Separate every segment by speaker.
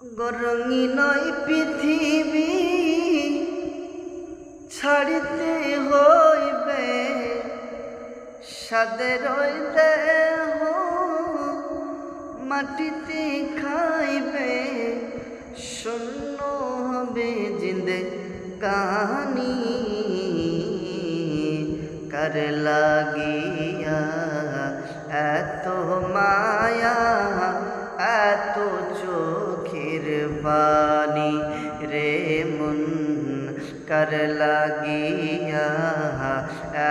Speaker 1: গরঙিনই পৃথিবী ছাড়িতে হইবে সাদের দেহ মাটিতে খাইবে, শূন্য হবে জিন্দে কাহানি, কর লাগিয়া এত মায়া বাণী রে মন কর লাগিয়া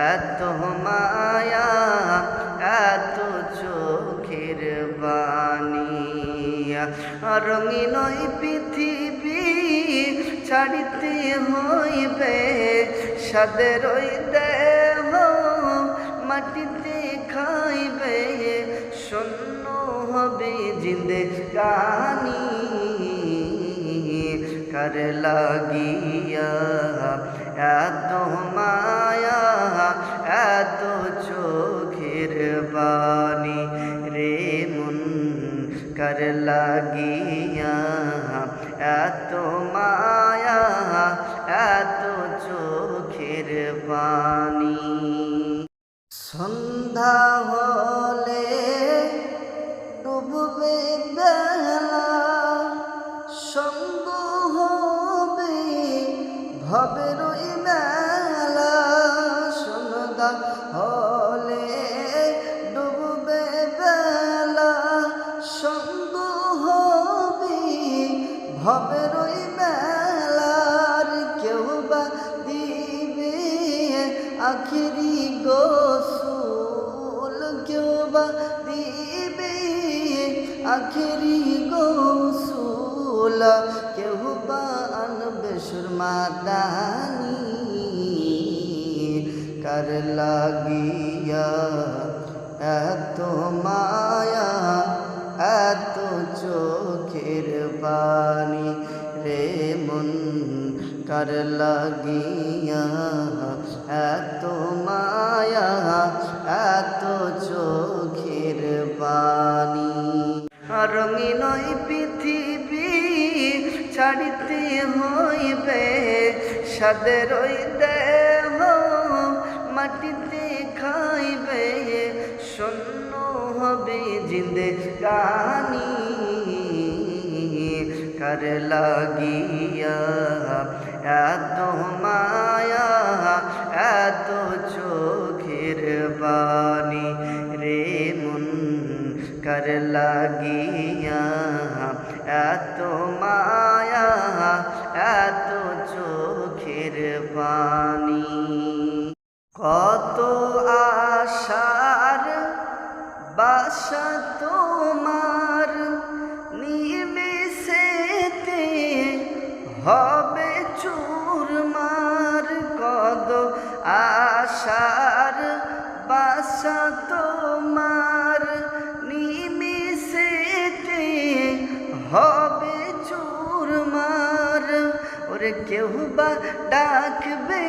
Speaker 1: এত মায়া এত চোখের বাণী রঙিন পৃথিবী ছাড়িতে হইবে সাদের দেহ মাটিতে খাইবে শূন্য হবে জিন্দে কানি কর লাগিয়া, এত মায়া, এত চোখের বাণী রে মন কর লাগিয়া, এত মায়া, এত চোখের বাণী। সন্ধ্যা ওই মেলা হলে ওই মেলার কেউ বা দিবে? আখিরি গোসুল কেউ বা দিবে? আখিরি গোসুল কেউ বা আনবে সুরমাদানি কর লাগিয়া এত মায়া, এত চোখের বাণী? রে মন, কর লাগিয়া এত মায়া, এত চোখের বাণী? রঙিন ওই পৃথিবী ছাড়িতে হইবে সাদের দেহ মাটিতে খাইবে, শূন্য হবে জিন্দে গানি কর লাগিয়া এত মায়া, এত চোখের বাণী রে মন, কার লাগিয়া এত মায়া বাসা তোমার নিমেষেতে হবে চুরমার কদ আশার বাসা তোমার নিমেষেতে হবে চুরমার। ওরে কেউ বা ডাকবে,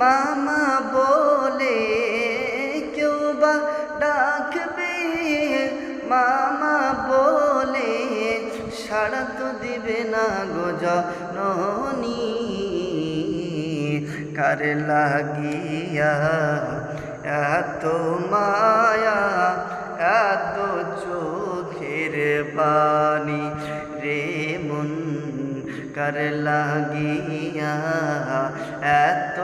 Speaker 1: মামা বলে, কেউ বা ডাকবে সাড়া তো দিবে না গো জননী। কার লাগিয়া এত মায়া, এত চোখের বাণী রে মন। কর লাগিয়া এত